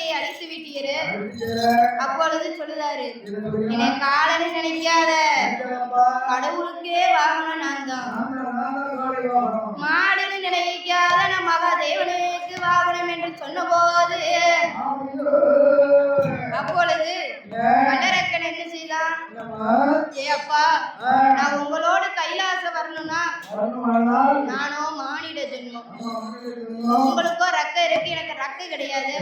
உலகத்தை அழித்து விட்டீரு. அப்பொழுது சொல்லுதாரு என்னை காலன்னு நினைக்காத. கடவுளுக்கே வாகனம் நான் தான். மாடுன்னு நினைக்காத நான் மகாதேவனுக்கு வாகனம் என்று சொன்னபோது அப்பொழுது வல்லரக்கன் என்ன செய்தான் ஏ அப்பா நான் உங்களோட கைலாச வரணும்னா நானோ மானிட ஜென்மம். உங்களுக்கோ ரக்க இருக்கு எனக்கு ரக்க கிடையாது.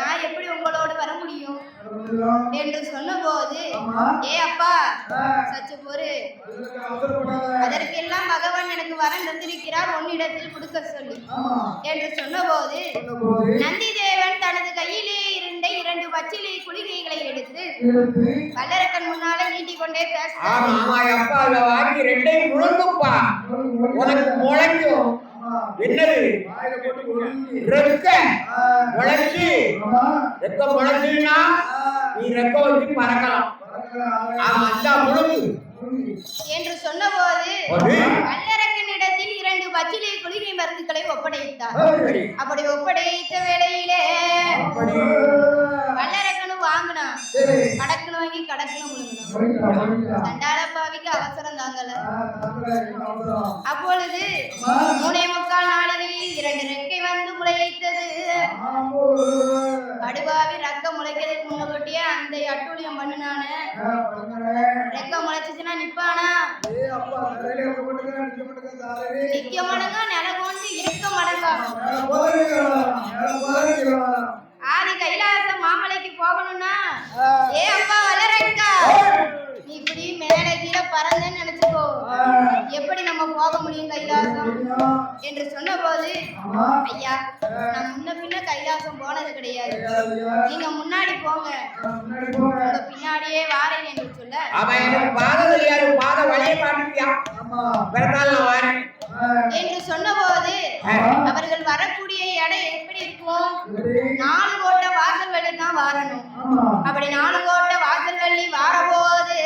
நான் எப்படி உங்களோட வர முடியும்? என்று சொன்னபோது ஏ அப்பா சச்சு பொறு. அதற்கெல்லாம் பகவான் எனக்கு வரம் தந்திருக்கிறார் உன்னிடத்தில் கொடுக்க சொல்லி. என்று சொன்னபோது நந்தி தேவன் தனது கையிலே இருந்த இரண்டு பச்சிலை குளிகைகளை எடுத்து வல்லரக்கன் முன்னால நீட்டிக் கொண்டே ஆமா பேசினார் ஆமா அப்பா அதை வாங்கி ரெண்டையும் முழுங்குப்பா. உனக்கு முளைக்கும் என்னது? ரெக்க முளைச்சு. ரெக்க முளைச்சுன்னா நீ ரெக்க வச்சு பறக்கலாம். ஆமா அந்த முழுங்கு. என்று சொன்னபோது அது? வல்லரக்கனிடத்தில் இரண்டு பச்சிலை குளிகை மருந்துகளை ஒப்படைத்தார். அப்படி. ஒப்படைத்த வேளையிலே வல்லரக்கனும் வாங்கினான். கடக்குன்னு வாங்கி கடக்குன்னு முழுங்கினான் சண்டாள பாவிக்கு அவசரம். தாங்கல அப்பொழுது மூணே முக்கால் நாளிகையில் இரண்டு ரெக்கை வந்து முளைத்தது. கடுவாவி ரக்க முளைக்கிறதுக்கு முன்னகொட்டியே அந்த அட்டூழியம் பண்ணுனானு. ரெக்க முளைச்சிச்சுன்னா நிப்பானா? நிக்க மடங்கா நில கொண்டு இருக்க மடங்கா ஆதி கைலாசம் மாமலைக்கு போகணும்னா ஏ அப்பா வளரக்கா. நீ இப்படி மேலே கீழே பறந்தேன்னு நினைச்சுக்கோ. எப்படி நம்ம போக முடியும் கைலாசம்? என்று சொன்னபோது ஐயா நான் முன்ன பின்ன கைலாசம் போனது கிடையாது. நீங்க முன்னாடி போங்க. உங்க பின்னாடியே வாரேன் என்று சொல்ல அவன் எனக்கு பாதை தெரியாது பாதை வழிய மாட்டியா பிறந்தாலும் வாரேன். என்று சொன்னபோது அவர்கள் வரக்கூடிய இடம் எப்படி இருக்கும்? நாலு கோட்டை வாசல் வழி தான் வாரணும். அப்படி நாலு கோட்டை வாசல் வழி வாரபோது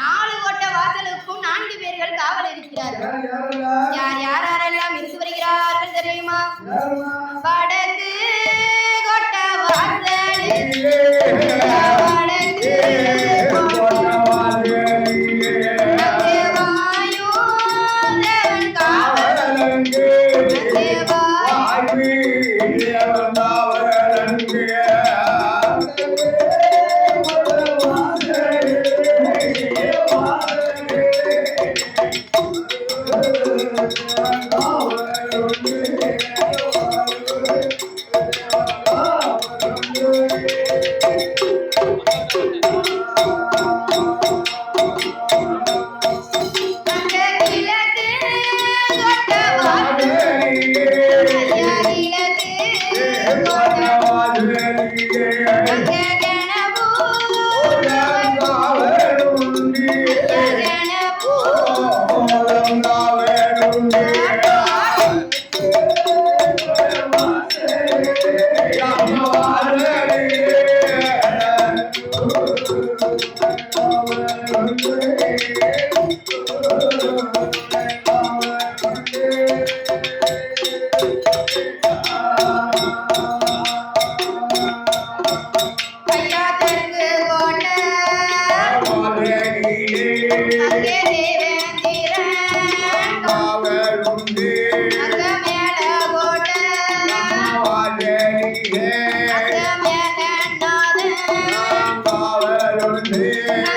நாலு கோட்டை வாசலுக்கும் நான்கு பேர்கள் காவல் இருக்கிறார்கள். யார் யார்? யாரெல்லாம் இருந்து வருகிறார்கள் தெரியுமா? Yeah.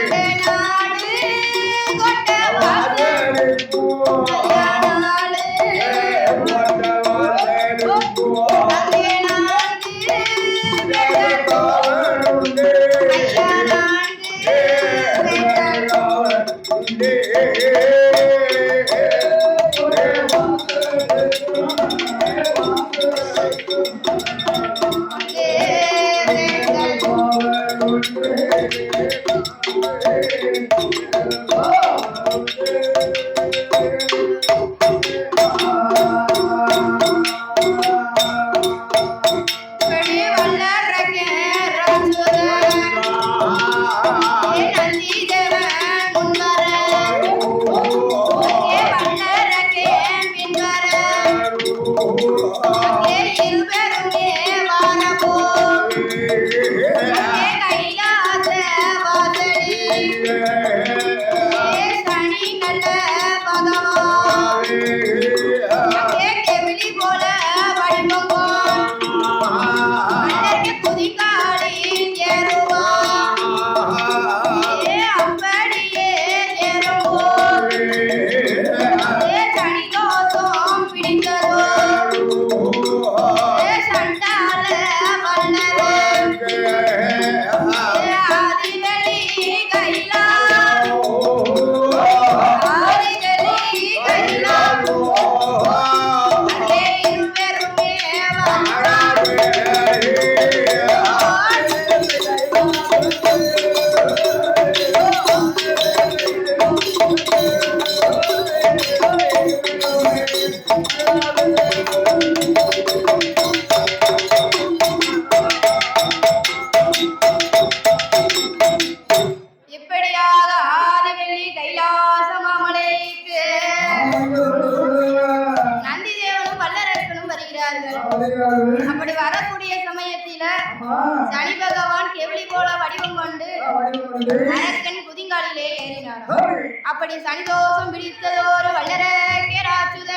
அப்படி சனிதோஷம் பிடித்ததோரு வளர கேராச்சுத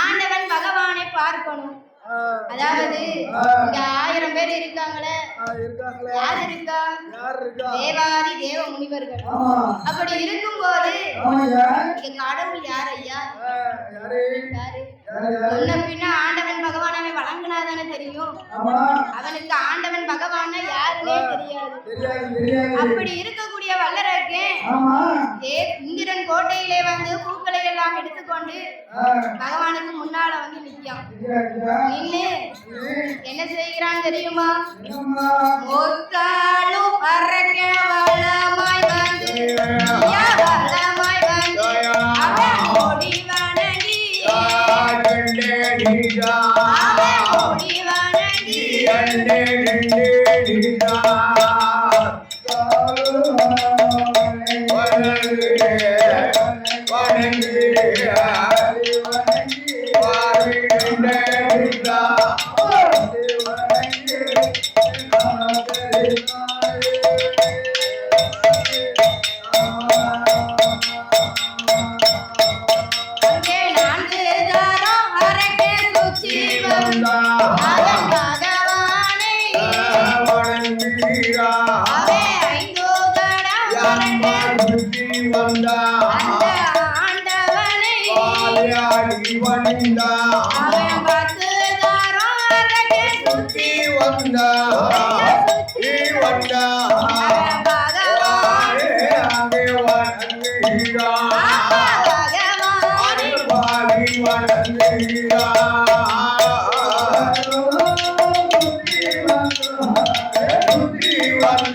ஆண்டவன் பகவானை பார்க்கணும். அதாவது இங்க ஆயிரம் பேர் இருக்காங்களே. யார் இருக்கா? தேவாதி தேவ முனிவர்கள். அப்படி இருக்கும் போது கடவுள் யார் ஐயா? முன்ன பின்ன ஆண்டவன் பகவான் அவன் வழங்கினாதானே தெரியும். அவனுக்கு ஆண்டவன் பகவான யாருன்னே தெரியாது. அப்படி இருக்க வல்லரக்கு இந்திரன் கோட்டையிலே வந்து பூக்களை எல்லாம் எடுத்துக்கொண்டு பகவானுக்கு முன்னால வந்து நிற்கும் நின்று என்ன செய்கிறான் தெரியுமா? முத்தாலும் பறக்க வல்லமாய் வந்து வல்லமாய் வந்து ஓடி வணங்கி அவன் ஓடி வணங்கி வணங்கிட வணங்கிட Thank you.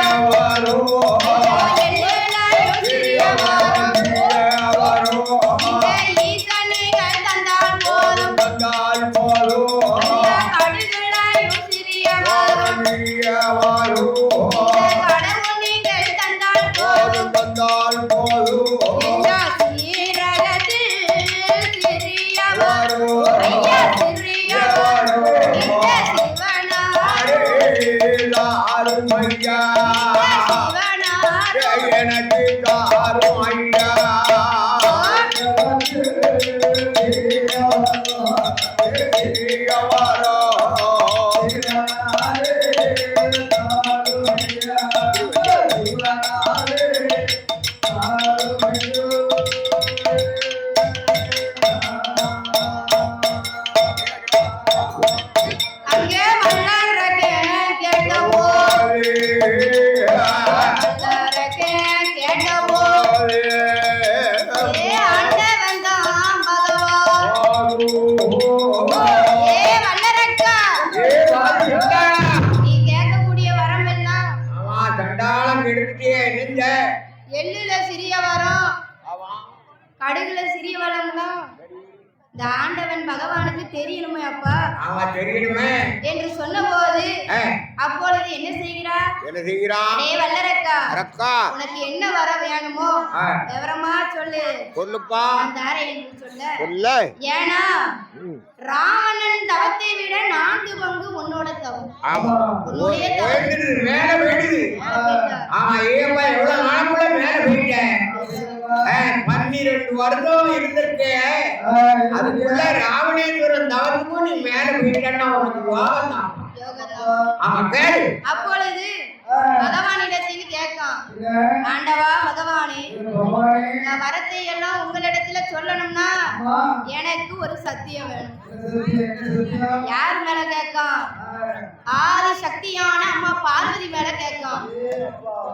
ದೇವರು ஆண்டவன் பகவானுக்கு தெரியணுமே அப்பா. ஆமா தெரியணுமே. என்று சொன்னபோது அப்பொழுது என்ன செய்கிறார்? என்ன செய்கிறான் டே வல்லரக்கா அரக்கா உனக்கு என்ன வர வேணுமோ. விவரமா சொல்லு. சொல்லுப்பா. தாரேன் என்று சொல்ல. சொல்ல. ஏன்னா ம். ராவணன் தவத்தை விட நான்கு பங்கு உன்னோட தவம். ஆமா. உன்னுடைய தவம். போயிடுது மேல போயிடுது. மேல போயிட்டா. ஆமா ஏப்பா எவ்வளவு நாளுக்குள்ள மேல போயிட்டேன். பன்னிரெண்டு வருஷம் இருந்திருக்கேன் அதுக்குள்ள ராவணேஸ்வரன் தவத்துக்கும் நீ மேல போயிட்டேன்னா உனக்கு தான். கேளு. அப்பொழுது பகவானிடத்தில் கேட்கான். ஆண்டவா பகவானே நான் வரத்தை எல்லாம் உங்களிடத்துல சொல்லணும்னா எனக்கு ஒரு சத்தியம் வேணும். யார் மேல கேட்கான்? ஆதி சக்தியான அம்மா பார்வதி மேல கேட்கான்.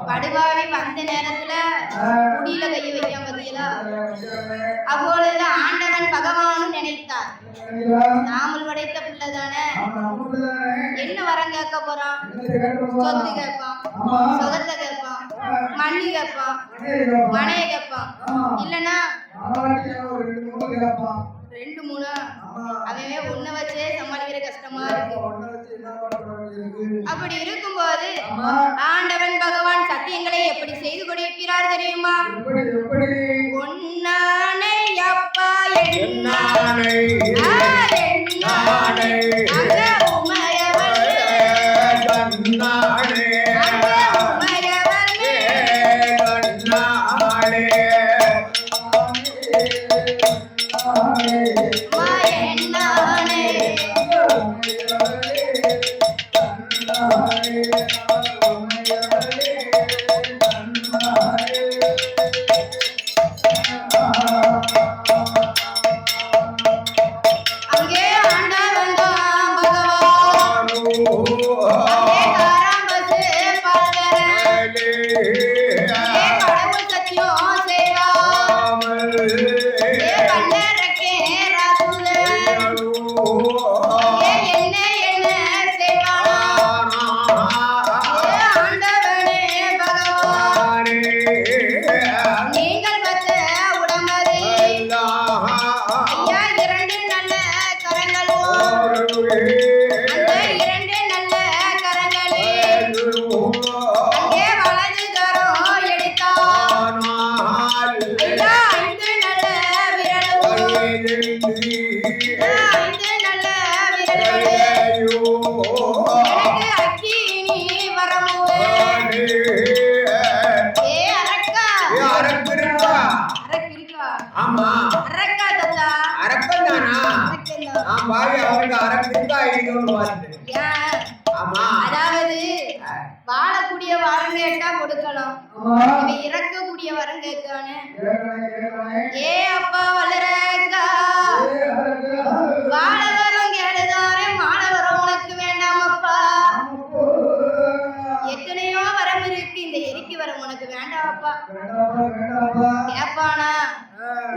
படுவாவி வந்த நேரத்துல குடியில கைய வைக்காம பதியலா அப்பொழுது ஆண்டவன் பகவானும் நினைத்தார். நாமல் படைத்த பிள்ளை தானே என்ன வரம் கேட்க போறான்? சொத்து கேட்பான். சுகத்தை கேட்பான் மண்ணு கேட்பான் மனைய கேட்பான் இல்லனா ரெண்டு மூணு. அவன் ஒண்ண வச்சே சமாளிக்கிற கஷ்டமா இருக்கு. அப்படி இருக்கும்போது ஆண்டவன் பகவான் சத்தியங்களை எப்படி செய்து கொடுக்கிறார் தெரியுமா? ஒன்னானை அப்பா என்னானை Oh.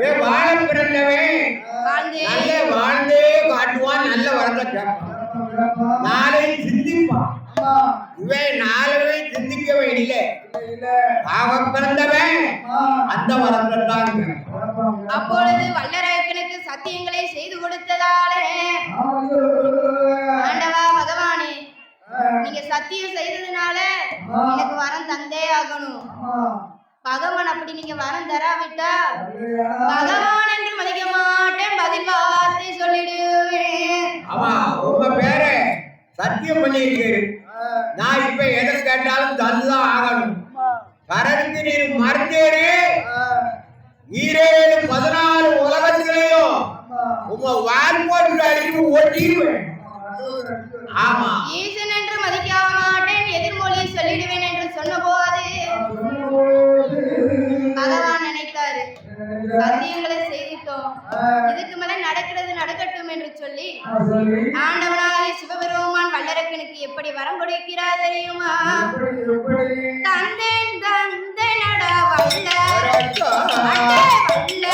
ஏ வாழ பிறந்தவன். நல்ல வாழ்ந்தே காட்டுவான் நல்ல வரத்தை கேட்பான். நாளை சிந்திப்பான். இவன் நாளவே சிந்திக்கவே இல்லை. ஆக பிறந்தவன் அந்த வரத்தை தான். அப்பொழுது வல்லரக்கனுக்கு சத்தியங்களை செய்து கொடுத்ததாலே. ஆண்டவா பகவானே நீங்க சத்தியம் செய்ததுனால எனக்கு வரம் தந்தே ஆகணும். பகவான் அப்படி நீங்க வரம் தராவிட்டா? பகவான் என்று மதிக்க மாட்டேன் பதில் வார்த்தை சொல்லிடுவேன் ஆமா உங்க பேரு சத்தியம் பண்ணியிருக்காரு நான் இப்ப எதை கேட்டாலும் தந்துதான் ஆகணும். கரனுக்கு நீர் மறுத்தேரு ஈரேழு பதினாலு உலகத்திலையும் உங்க வால் போட்டு அடிச்சு ஓட்டிடுவேன். ஆமா. ஈசன் என்று மதிக்க மாட்டேன் எதிர்மொழி சொல்லிடுவேன் என்று சொன்னபோது பகவான் நினைத்தாரு. சத்தியங்களை செய்திட்டோம். இதுக்கு மேல நடக்கிறது நடக்கட்டும் என்று சொல்லி ஆண்டவனாகிய சிவபெருமான் வல்லரக்கனுக்கு எப்படி வரம் கொடுக்கிறார் தெரியுமா? தந்தேன் தந்தனடா வல்ல. அடே வல்ல. இந்த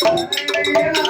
நான்